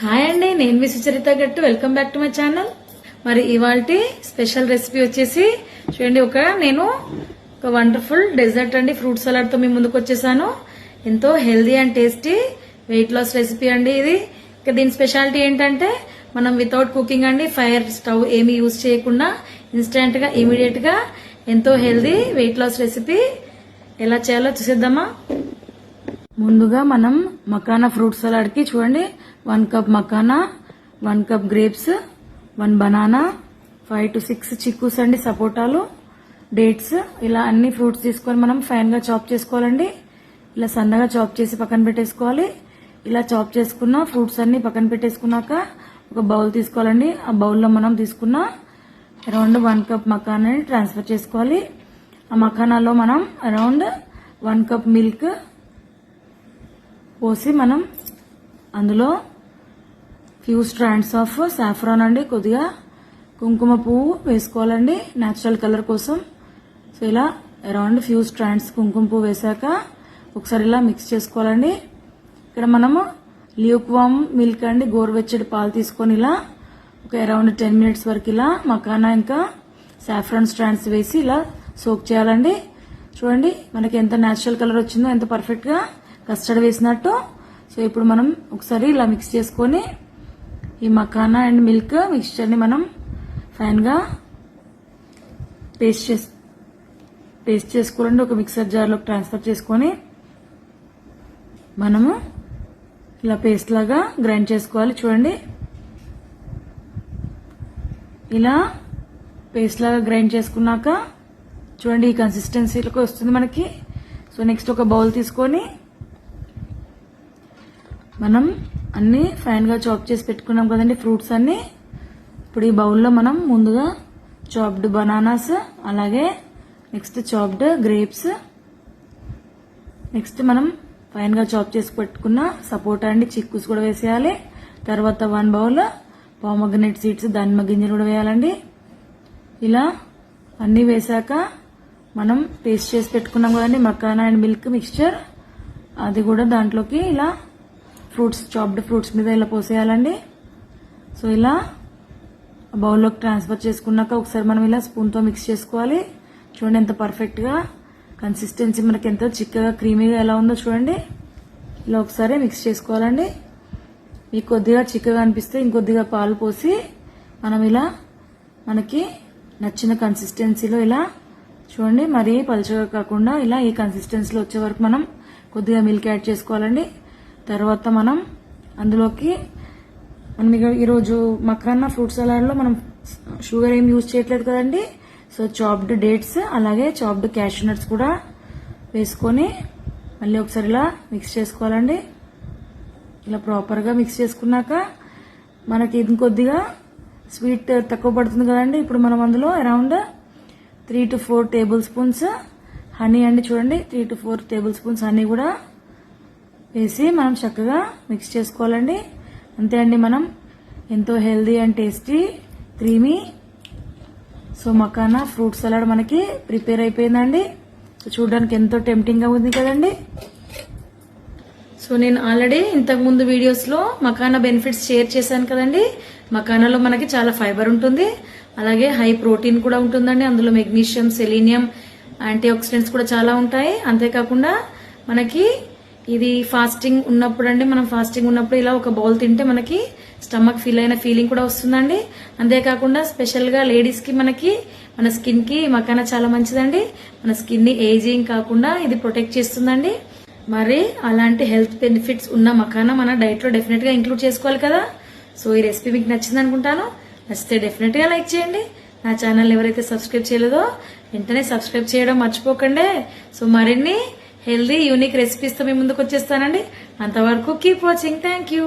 Hi అండి నేను మీ Sucharita Gattu. Welcome back to my channel మరి ఇవాళ స్పెషల్ రెసిపీ వచ్చేసి చూడండి ఒక నేను ఒక వండర్ఫుల్ డెజర్ట్ అండి ఫ్రూట్ సలాడ్తో మీ ముందుకు వచ్చేసాను. ఎంతో healthy and tasty weight loss recipe అండి ఇది. ఇక దీని స్పెషాలిటీ ఏంటంటే మనం వితౌట్ కుకింగ్ అండి ఫైర్ స్టవ్ ఏమీ యూజ్ చేయకుండా ఇన్స్టెంట్గా ఇమీడియట్గా ఎంతో హెల్దీ వెయిట్ లాస్ రెసిపీ ఎలా చేయాలో చూసేద్దామా? ముందుగా మనం మకానా ఫ్రూట్ సలాడ్కి చూడండి. One cup makhana one cup grapes one banana five to six chikoos అండి సపోటాలు డేట్స్. ఇలా అన్ని ఫ్రూట్స్ తీసుకొని మనం ఫైన్గా చాప్ చేసుకోవాలండి. ఇలా సన్నగా చాప్ చేసి పక్కన పెట్టేసుకోవాలి. ఇలా చాప్ చేసుకున్న ఫ్రూట్స్ అన్ని పక్కన పెట్టేసుకున్నాక ఒక బౌల్ తీసుకోవాలండి. ఆ బౌల్లో మనం తీసుకున్న అరౌండ్ వన్ కప్ మకానాని ట్రాన్స్ఫర్ చేసుకోవాలి. ఆ మకానాలో మనం అరౌండ్ వన్ కప్ మిల్క్ పోసి మనం అందులో ఫ్యూ స్ట్రాండ్స్ ఆఫ్ సాఫ్రాన్ అండి కొద్దిగా కుంకుమ పువ్వు వేసుకోవాలండి న్యాచురల్ కలర్ కోసం. సో ఇలా అరౌండ్ ఫ్యూ స్ట్రాండ్స్ కుంకుమ పువ్వు వేసాక ఒకసారి ఇలా మిక్స్ చేసుకోవాలండి. ఇక్కడ మనము ల్యూక్ వామ్ మిల్క్ అండి గోరువెచ్చడి పాలు తీసుకొని ఇలా ఒక అరౌండ్ టెన్ మినిట్స్ వరకు ఇలా మకానా ఇంకా సాఫ్రాన్ స్ట్రాండ్స్ వేసి ఇలా సోక్ చేయాలండి. చూడండి మనకి ఎంత న్యాచురల్ కలర్ వచ్చిందో ఎంత పర్ఫెక్ట్గా కస్టర్డ్ వేసినట్టు. సో ఇప్పుడు మనం ఒకసారి ఇలా మిక్స్ చేసుకొని ఈ మకానా అండ్ మిల్క్ మిక్స్చర్ని మనం ఫైన్గా పేస్ట్ చేసి పేస్ట్ చేసుకోవాలండి. ఒక మిక్సర్ జార్లోకి ట్రాన్స్ఫర్ చేసుకొని మనము ఇలా పేస్ట్ లాగా గ్రైండ్ చేసుకోవాలి. చూడండి. ఇలా పేస్ట్ లాగా గ్రైండ్ చేసుకున్నాక చూడండి ఈ కన్సిస్టెన్సీలకు వస్తుంది మనకి. సో నెక్స్ట్ ఒక బౌల్ తీసుకొని మనం అన్నీ ఫైన్గా చాప్ చేసి పెట్టుకున్నాం కదండి ఫ్రూట్స్ అన్నీ. ఇప్పుడు ఈ బౌల్లో మనం ముందుగా చాప్డ్ బనానాస్ అలాగే నెక్స్ట్ చాప్డ్ గ్రేప్స్ నెక్స్ట్ మనం ఫైన్గా చాప్ చేసి పెట్టుకున్న సపోటా అండి చిక్కుస్ కూడా వేసేయాలి. తర్వాత వన్ బౌల్ పామగ్నెట్ సీడ్స్ దానిమ్మ గింజలు కూడా వేయాలండి. ఇలా అన్నీ వేసాక మనం పేస్ట్ చేసి పెట్టుకున్నాం కదండి మకానా అండ్ మిల్క్ మిక్స్చర్ అది కూడా దాంట్లోకి ఇలా ఫ్రూట్స్ చాప్డ్ ఫ్రూట్స్ మీద ఇలా పోసేయాలండి. సో ఇలా బౌల్లోకి ట్రాన్స్ఫర్ చేసుకున్నాక ఒకసారి మనం ఇలా స్పూన్తో మిక్స్ చేసుకోవాలి. చూడండి ఎంత పర్ఫెక్ట్గా కన్సిస్టెన్సీ మనకి ఎంత చిక్కగా క్రీమీగా ఎలా ఉందో చూడండి. ఇలా ఒకసారి మిక్స్ చేసుకోవాలండి. మీకు కొద్దిగా చిక్కగా అనిపిస్తే ఇంకొద్దిగా పాలు పోసి మనం ఇలా మనకి నచ్చిన కన్సిస్టెన్సీలో ఇలా చూడండి మరీ పలుచగా కాకుండా ఇలా ఈ కన్సిస్టెన్సీలో వచ్చే వరకు మనం కొద్దిగా మిల్క్ యాడ్ చేసుకోవాలండి. తర్వాత మనం అందులోకి మనం ఇక ఈరోజు మకానా ఫ్రూట్ సలాడ్లో మనం షుగర్ ఏం యూజ్ చేయట్లేదు కదండి. సో చాప్డ్ డేట్స్ అలాగే చాప్డ్ క్యాషూ నట్స్ కూడా వేసుకొని మళ్ళీ ఒకసారి ఇలా మిక్స్ చేసుకోవాలండి. ఇలా ప్రాపర్గా మిక్స్ చేసుకున్నాక మనకి ఇంకొద్దిగా స్వీట్ తక్కువ పడుతుంది కదండి. ఇప్పుడు మనం అందులో around three to four tablespoons honey అండి చూడండి. Three to four tablespoons honey కూడా వేసి మనం చక్కగా మిక్స్ చేసుకోవాలండి. అంతే అండి మనం. ఎంతో healthy and tasty creamy so makhana fruit salad మనకి ప్రిపేర్ అయిపోయిందండి. సో చూడడానికి ఎంతో టెంప్టింగ్గా ఉంది కదండి. సో నేను ఆల్రెడీ ఇంతకుముందు వీడియోస్లో మకానా బెనిఫిట్స్ షేర్ చేశాను కదండి. మకానాలో మనకి చాలా ఫైబర్ ఉంటుంది. అలాగే హై ప్రోటీన్ కూడా ఉంటుందండి. అందులో మెగ్నీషియం సెలీనియం యాంటీ ఆక్సిడెంట్స్ కూడా చాలా ఉంటాయి. అంతేకాకుండా మనకి ఇది ఫాస్టింగ్ ఉన్నప్పుడు అండి మనం ఫాస్టింగ్ ఉన్నప్పుడు ఇలా ఒక బౌల్ తింటే మనకి స్టమక్ ఫీల్ అయిన ఫీలింగ్ కూడా వస్తుందండి. అంతేకాకుండా స్పెషల్గా లేడీస్కి మనకి మన స్కిన్కి మకాన చాలా మంచిదండి. మన స్కిన్ని ఏజింగ్ కాకుండా ఇది ప్రొటెక్ట్ చేస్తుందండి. మరి అలాంటి హెల్త్ బెనిఫిట్స్ ఉన్న మకాన మన డైట్లో డెఫినెట్గా ఇంక్లూడ్ చేసుకోవాలి కదా. సో ఈ రెసిపీ మీకు నచ్చింది అనుకుంటాను. నచ్చితే డెఫినెట్గా లైక్ చేయండి. నా ఛానల్ ఎవరైతే సబ్స్క్రైబ్ చేయలేదో వెంటనే సబ్స్క్రైబ్ చేయడం మర్చిపోకండి. సో మరిన్ని హెల్దీ యూనిక్ రెసిపీస్తో మీ ముందుకు వచ్చేస్తానండి అంతవరకు కీప్ వాచింగ్ థ్యాంక్ యూ